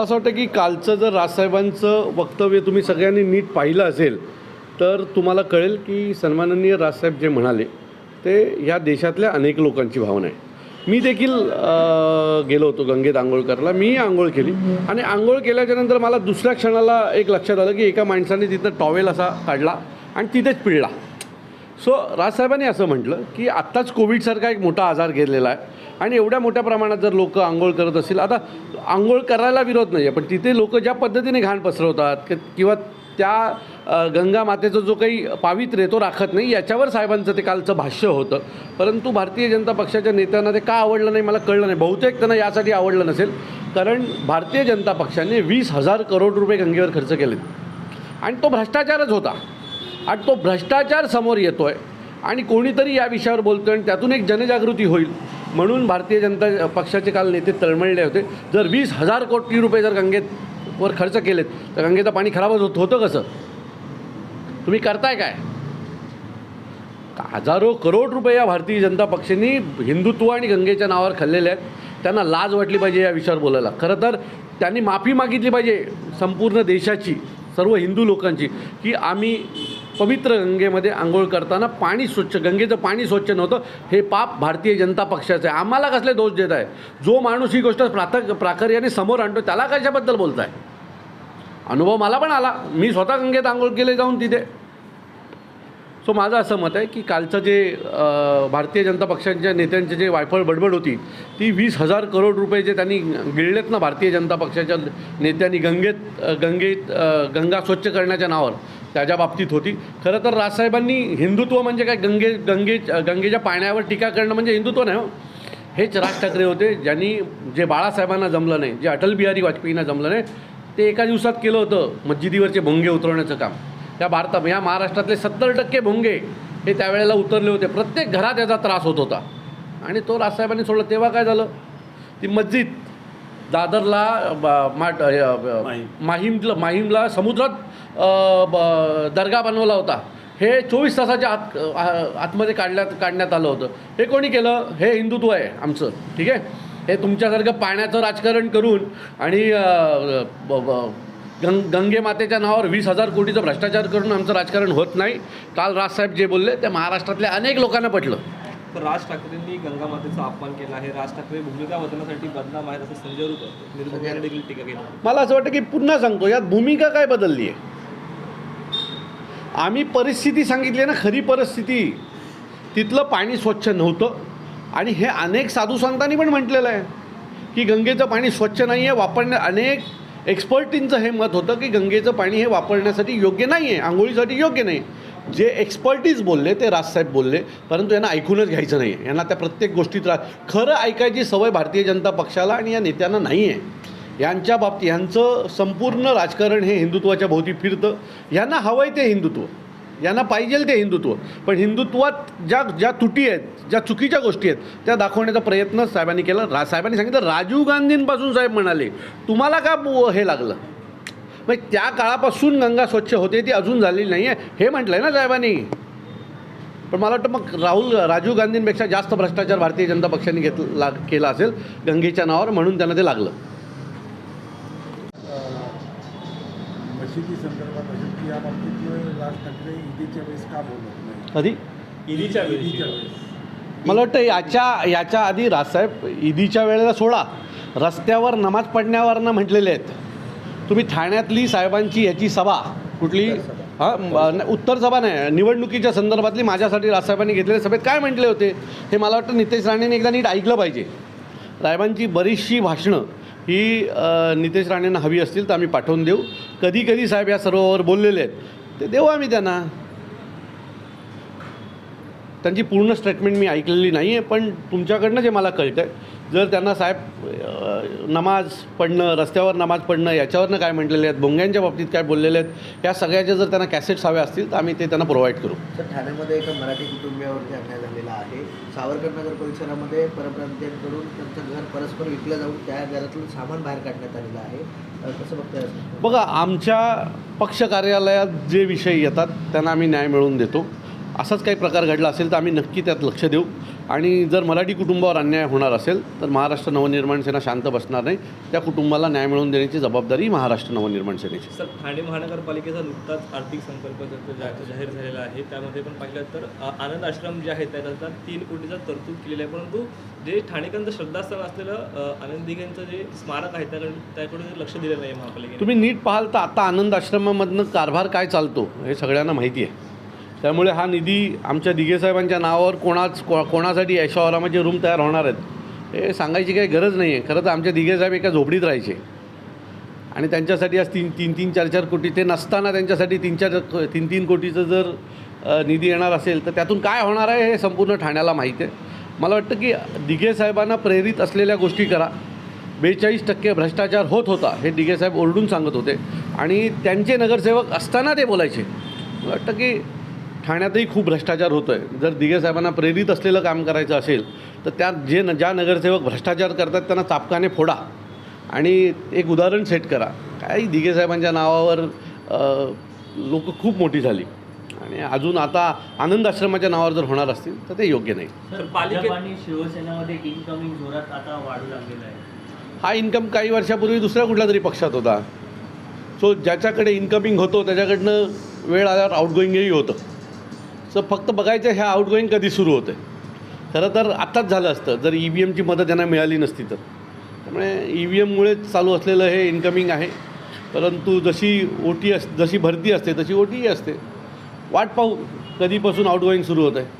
मला असं वाटतं की कालचं जर राजसाहेबांचं वक्तव्य तुम्ही सगळ्यांनी नीट पाहिलं असेल तर तुम्हाला कळेल की सन्माननीय राजसाहेब जे म्हणाले ते ह्या देशातल्या अनेक लोकांची भावना आहे. मी देखील गेलो होतो गंगेत आंघोळ करायला. मी आंघोळ केली. आणि आंघोळ केल्याच्यानंतर मला दुसऱ्या क्षणाला एक लक्षात आलं की एका माणसाने तिथं टॉवेल असा काढला आणि तिथेच पिळला. सो राजसाहेबांनी असं म्हटलं की आत्ताच कोविडसारखा एक मोठा आजार गेलेला आहे. आणि एवढ्या मोठ्या प्रमाणात जर लोक आंघोळ करत असतील आता आंघोळ करायला विरोध नाही आहे पण तिथे लोक ज्या पद्धतीने घाण पसरवतात कि- किंवा त्या गंगा मातेचा जो काही पावित्र्य तो राखत नाही याच्यावर साहेबांचं ते कालचं भाष्य होतं. परंतु भारतीय जनता पक्षाच्या नेत्यांना ते का आवडलं नाही मला कळलं नाही. बहुतेक त्यांना यासाठी आवडलं नसेल कारण भारतीय जनता पक्षाने वीस हजार करोड रुपये गंगेवर खर्च केलेत. आणि तो भ्रष्टाचारच होता. आणि तो भ्रष्टाचार समोर येतो आहे आणि कोणीतरी या विषयावर बोलतो आणि त्यातून एक जनजागृती होईल. म्हणून भारतीय जनता पक्षाचे काल नेते तळमळले होते. जर वीस हजार कोटी रुपये जर गंगेत वर खर्च केलेत तर गंगेचं पाणी खराबच होत होतं कसं? तुम्ही करताय काय? हजारो करोड रुपये या भारतीय जनता पक्षांनी हिंदुत्व आणि गंगेच्या नावावर खाल्लेले आहेत. त्यांना लाज वाटली पाहिजे या विषयावर बोलायला. खरं तर त्यांनी माफी मागितली पाहिजे संपूर्ण देशाची सर्व हिंदू लोकांची की आम्ही पवित्र गंगेमध्ये आंघोळ करताना पाणी स्वच्छ गंगेचं पाणी स्वच्छ नव्हतं. हे पाप भारतीय जनता पक्षाचं आहे. आम्हाला कसले दोष देत आहे? जो माणूस ही गोष्ट प्रातक प्राकर्याने समोर आणतो त्याला कशाबद्दल बोलताय? अनुभव मला पण आला. मी स्वतः गंगेत आंघोळ केले जाऊन तिथे. सो माझं असं मत आहे की कालचं जे भारतीय जनता पक्षांच्या नेत्यांची जे वायफळ बडबड होती ती वीस हजार करोड रुपये जे त्यांनी गिळलेत ना भारतीय जनता पक्षाच्या नेत्यांनी गंगेत गंगेत गंगा स्वच्छ करण्याच्या नावावर त्याच्या बाबतीत होती. खरं तर राजसाहेबांनी हिंदुत्व म्हणजे काय? गंगे गंगे गंगेच्या पाण्यावर टीका करणं म्हणजे हिंदुत्व नाही हो. हेच राज ठाकरे होते ज्यांनी जे बाळासाहेबांना जमलं नाही जे अटल बिहारी वाजपेयींना जमलं नाही ते एका दिवसात केलं होतं मस्जिदीवरचे भोंगे उतरवण्याचं काम. त्या भारतात या महाराष्ट्रातले सत्तर टक्के भोंगे हे त्यावेळेला उतरले होते. प्रत्येक घरात याचा त्रास होत होता. आणि तो राजसाहेबांनी सोडलं. तेव्हा काय झालं? ती मस्जिद दादरला माट माहीमला माहीमला समुद्रात दर्गा बनवला होता. हे चोवीस तासाच्या आत आतमध्ये काढण्यात काढण्यात आलं होतं. हे कोणी केलं? हे हिंदुत्व आहे आमचं. ठीक आहे? हे तुमच्यासारखं पाण्याचं राजकारण करून आणि गंग गंगे मातेच्या नावावर वीस हजार कोटीचं भ्रष्टाचार करून आमचं राजकारण होत नाही. काल राजसाहेब जे बोलले ते महाराष्ट्रातल्या अनेक लोकांना पटलं. तर राज ठाकरेंनी गंगा मातेचा अपमान केला आहे. राज ठाकरे भूमिका बदलण्यासाठी बदनाम आहेत असं संजय रूप निर्भयाने देखील टीका केली मला असं वाटतं की पुन्हा सांगतो यात भूमिका काय बदलली आहे? आम्ही परिस्थिती सांगितली आहे ना खरी परिस्थिती. तिथलं पाणी स्वच्छ नव्हतं आणि हे अनेक साधू संतांनी पण म्हटलेलं आहे की गंगेचं पाणी स्वच्छ नाही आहे वापरण्या अनेक एक्सपर्टींचं हे मत होतं की गंगेचं पाणी हे वापरण्यासाठी योग्य नाही आहे आंघोळीसाठी योग्य नाही जे एक्सपर्टीज बोलले ते राजसाहेब बोलले परंतु यांना ऐकूनच घ्यायचं नाही आहे यांना त्या प्रत्येक गोष्टीत रा खरं ऐकायची सवय भारतीय जनता पक्षाला आणि या नेत्यांना नाही आहे यांच्या बाबतीत यांचं संपूर्ण राजकारण हे हिंदुत्वाच्या भोवती फिरतं. यांना हवं आहे ते हिंदुत्व. यांना पाहिजे ते हिंदुत्व. पण हिंदुत्वात ज्या ज्या तुटी आहेत ज्या चुकीच्या गोष्टी आहेत त्या दाखवण्याचा प्रयत्न साहेबांनी केला. रा साहेबांनी सांगितलं राजीव गांधींपासून साहेब म्हणाले तुम्हाला का हे लागलं? मग त्या काळापासून गंगा स्वच्छ होते ती अजून झालेली नाही आहे हे म्हटलं आहे ना साहेबांनी. पण मला वाटतं मग राहुल राजीव गांधींपेक्षा जास्त भ्रष्टाचार भारतीय जनता पक्षाने घेतला केला असेल गंगेच्या नावावर म्हणून त्यांना ते लागलं. कधी मला वाटतं याच्या याच्या आधी राजसाहेब ईदीच्या वेळेला सोडा. रस्त्यावर नमाज पडण्यावरनं म्हटलेले आहेत. तुम्ही ठाण्यातली साहेबांची याची सभा कुठली? हां उत्तर सभा नाही निवडणुकीच्या संदर्भातली माझ्यासाठी राजसाहेबांनी घेतलेल्या सभेत काय म्हटले होते? हे मला वाटतं नितेश राणेने एकदा नीट ऐकलं पाहिजे. साहेबांची बरीचशी भाषणं ही नितेश राणेंना हवी असतील तर आम्ही पाठवून देऊ. कधी कधी साहेब या सर्वावर बोललेले आहेत. ते देऊ आम्ही त्यांना. त्यांची पूर्ण स्टेटमेंट मी ऐकलेली नाही आहे पण तुमच्याकडनं जे मला कळतं आहे जर त्यांना साहेब नमाज पडणं रस्त्यावर नमाज पडणं याच्यावरनं काय म्हटलेले आहेत भोंग्यांच्या बाबतीत काय बोललेले आहेत या सगळ्याचे जर त्यांना कॅसेट्स हवे असतील तर आम्ही ते त्यांना प्रोव्हाइड करू. तर ठाण्यामध्ये एका मराठी कुटुंबियावरती अन्याय झालेला आहे. सावरकर नगर परिसरामध्ये परप्रांतीयांकडून त्यांचं घर परस्पर विकलं जाऊन त्या घरातलं सामान बाहेर काढण्यात आलेलं आहे. कसं बघताय बघा आमच्या पक्ष कार्यालयात जे विषय येतात त्यांना आम्ही न्याय मिळवून देतो. असाच काही प्रकार घडला असेल तर आम्ही नक्की त्यात लक्ष देऊ. आणि जर मराठी कुटुंबावर अन्याय होणार असेल तर महाराष्ट्र नवनिर्माण सेना शांत बसणार नाही. त्या कुटुंबाला न्याय मिळवून देण्याची जबाबदारी महाराष्ट्र नवनिर्माण सेनेची सर ठाणे महानगरपालिकेचा नुकताच आर्थिक संकल्प जाहीर झालेला आहे त्यामध्ये पण पाहिलं तर आनंद आश्रम जे आहे त्याकरता तीन कोटीचा तरतूद केलेला आहे. परंतु जे ठाणेकरांचं श्रद्धास्थान असलेलं आनंद दिघेंचं जे स्मारक आहे त्याकडे त्याकडे लक्ष दिलं नाही महापालिकेने. तुम्ही नीट पाहाल तर आता आनंद आश्रमामधनं कारभार काय चालतो हे सगळ्यांना माहिती आहे. त्यामुळे हा निधी आमच्या दिघे साहेबांच्या नावावर कोणाच को कोणासाठी ऐशावरामाचे रूम तयार होणार आहेत हे सांगायची काही गरज नाही आहे खरं तर आमच्या दिघे साहेब एका झोपडीत राहायचे. आणि त्यांच्यासाठी आज तीन तीन तीन चार चार कोटी ते नसताना त्यांच्यासाठी तीन चार तीन तीन कोटीचं जर निधी येणार असेल तर त्यातून काय होणार आहे हे संपूर्ण ठाण्याला माहीत आहे. मला वाटतं की दिघे साहेबांना प्रेरित असलेल्या गोष्टी करा. बेचाळीस टक्के भ्रष्टाचार होत होता हे दिघे साहेब ओरडून सांगत होते. आणि त्यांचे नगरसेवक असताना ते बोलायचे. मला वाटतं की ठाण्यातही खूप भ्रष्टाचार होतो आहे जर दिघे साहेबांना प्रेरित असलेलं काम करायचं असेल तर त्यात जे न ज्या नगरसेवक भ्रष्टाचार करतात त्यांना चापकाने फोडा. आणि एक उदाहरण सेट करा. काय दिघे साहेबांच्या नावावर लोक खूप मोठी झाली. आणि अजून आता आनंद आश्रमाच्या नावावर जर होणार असतील तर ते योग्य नाही. तर आणि शिवसेनेमध्ये इनकमिंग जोरात आता वाढू लागलेला आहे. हा इन्कम काही वर्षापूर्वी दुसऱ्या कुठल्या तरी पक्षात होता. सो ज्याच्याकडे इन्कमिंग होतो त्याच्याकडनं वेळ आल्यावर आउटगोईंगही होतं. सो फक्त बघायचं ह्या आउटगोईंग कधी सुरू होतं खरं तर आत्ताच झालं असतं. जर ई व्ही एमची मदत त्यांना मिळाली नसती तर. त्यामुळे ई व्ही एममुळेच चालू असलेलं हे इन्कमिंग आहे. परंतु जशी ओ टी अस जशी भरती असते तशी ओ असते. वाट पाहू कधीपासून आउटगोईंग सुरू होतं आहे